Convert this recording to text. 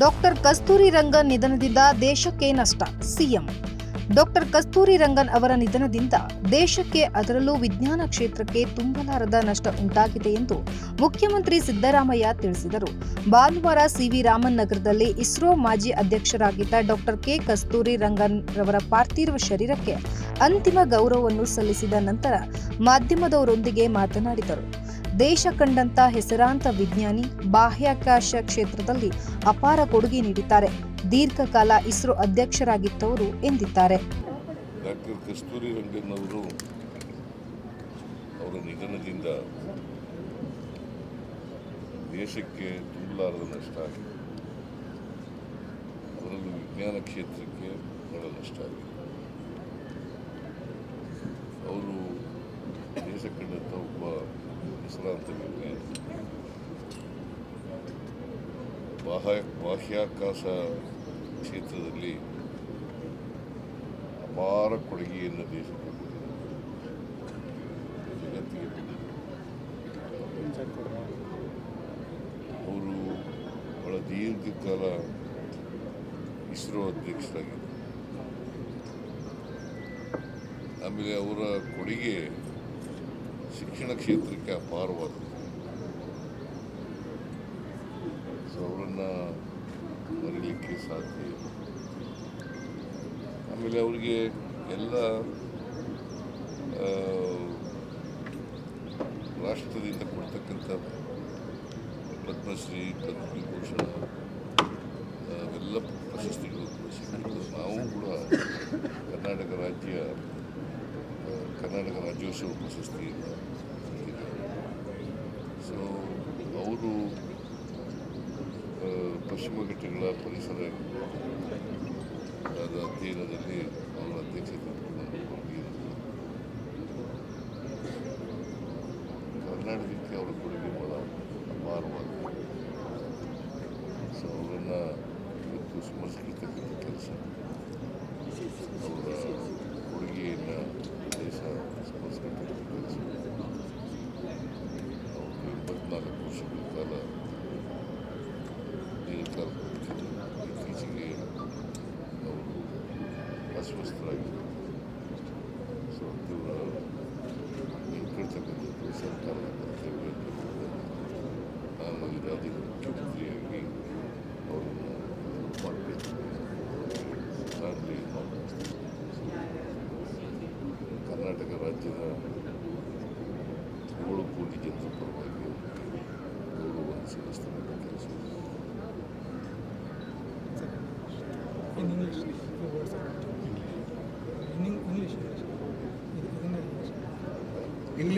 Doctor Kasturi Rangan ನಿಧನದಿಂದ ದೇಶಕ್ಕೆ ನಷ್ಟ, ಸಿಎಂ. ಡಾಕ್ಟರ್ ಕಸ್ತೂರಿ ರಂಗನ್ ಅವರ ನಿಧನದಿಂದ ದೇಶಕ್ಕೆ ಅದರಲ್ಲೂ ವಿಜ್ಞಾನ ಕ್ಷೇತ್ರಕ್ಕೆ ತುಂಬಲಾರದ ನಷ್ಟ ಉಂಟಾಗಿದೆ ಎಂದು ಮುಖ್ಯಮಂತ್ರಿ ಸಿದ್ದರಾಮಯ್ಯ ತಿಳಿಸಿದರು. ಭಾನುವಾರ ಸಿವಿ ರಾಮನ್ ನಗರದಲ್ಲಿ ಇಸ್ರೋ ಮಾಜಿ ಅಧ್ಯಕ್ಷರಾಗಿದ್ದ ಡಾಕ್ಟರ್ ಕೆ. ಕಸ್ತೂರಿ ರಂಗನ್ ರವರ ಪಾರ್ಥಿವ ಶರೀರಕ್ಕೆ ಅಂತಿಮ ಗೌರವವನ್ನು ಸಲ್ಲಿಸಿದ ನಂತರ ಮಾಧ್ಯಮದವರೊಂದಿಗೆ ಮಾತನಾಡಿದರು. ದೇಶ ಕಂಡಂತ ಹೆಸರಾಂತ ವಿಜ್ಞಾನಿ, ಬಾಹ್ಯಾಕಾಶ ಕ್ಷೇತ್ರದಲ್ಲಿ ಅಪಾರ ಕೊಡುಗೆ ನೀಡಿದ್ದಾರೆ. ದೀರ್ಘಕಾಲ ಇಸ್ರೋ ಅಧ್ಯಕ್ಷರಾಗಿದ್ದವರು ಎಂದಿದ್ದಾರೆ. ಡಾಕ್ಟರ್ ಕಸ್ತೂರಿ ರಂಗನ್ ಅವರು ಅವರ ನಿಧನದಿಂದ ದೇಶಕ್ಕೆ ತುಂಬಲಾರದ ನಷ್ಟ ಆಗಿದೆ. ಅದರಲ್ಲೂ ವಿಜ್ಞಾನ ಕ್ಷೇತ್ರಕ್ಕೆ ಬಹಳ ನಷ್ಟ ಆಗಿದೆ. ಅವರು ದೇಶ ಕಂಡಂಥ ಒಬ್ಬ ವಿಜ್ಞಾನಿ ಬಾಹ್ಯ ಬಾಹ್ಯಾಕಾಶ ಕ್ಷೇತ್ರದಲ್ಲಿ ಅಪಾರ ಕೊಡುಗೆಯನ್ನು ದೇಶಕ್ಕೆ ಜಗತ್ತಿಗೆ ಅವರು ಬಹಳ ದೀರ್ಘಕಾಲ ಇಸ್ರೋ ಅಧ್ಯಕ್ಷರಾಗಿದ್ದರು ಆಮೇಲೆ ಅವರ ಕೊಡುಗೆ ಶಿಕ್ಷಣ ಕ್ಷೇತ್ರಕ್ಕೆ ಅಪಾರವಾದದ್ದು. ಸೊ ಅವರನ್ನು ಮರೀಲಿಕ್ಕೆ ಸಾಧ್ಯ ಇಲ್ಲ. ಆಮೇಲೆ ಅವರಿಗೆ ಎಲ್ಲ ರಾಷ್ಟ್ರದಿಂದ ಕೊಡ್ತಕ್ಕಂಥ ಪದ್ಮಶ್ರೀ, ಪದ್ಮವಿಭೂಷಣ ಅವೆಲ್ಲ ಪ್ರಶಸ್ತಿಗಳು ಸಿಕ್ಕಿದ್ದು. ನಾವು ಕೂಡ ಕರ್ನಾಟಕ ರಾಜ್ಯ ಕರ್ನಾಟಕ ರಾಜ್ಯೋತ್ಸವ ಪ್ರಶಸ್ತಿಯನ್ನು ಸಿಕ್ಕಿದ್ದಾರೆ ಸೊ ಅವರು ಪಶ್ಚಿಮ ಘಟ್ಟಗಳ ಪರಿಸರ ಅಧ್ಯಯನದಲ್ಲಿ ಅವರ ಅಧ್ಯಕ್ಷತೆ ಕರ್ನಾಟಕಕ್ಕೆ ಅವರ ಕೊಡುಗೆ ಬಹಳ ಅಪಾರವಾಗಿದೆ ಸೊ, ಅವರನ್ನು ಇವತ್ತು ಸ್ಮರಿಸತಕ್ಕಂಥ ಕೆಲಸ. ಅವರ ಕೊಡುಗೆಯನ್ನು ದೇಶ ಅವರು ಎಂಬತ್ನಾಲ್ಕು ವರ್ಷಗಳ ಕಾಲ ದೀರ್ಘಕಾಲ ಇತ್ತೀಚೆಗೆ ಅವರು ಅಸ್ವಸ್ಥರಾಗಿದ್ದರು ಸೊ ಇವರ ಕೇಳ್ತಕ್ಕಂಥದ್ದು ಸರ್ಕಾರದ ಕರ್ತವ್ಯ ನಾನು ಈ ಮುಖ್ಯಮಂತ್ರಿಯಾಗಿ ಅವರನ್ನು പ്രാർത്ഥിക്കുന്നതാണ് നമ്മൾ പൂജിക്കുന്ന പ്രവാചകൻ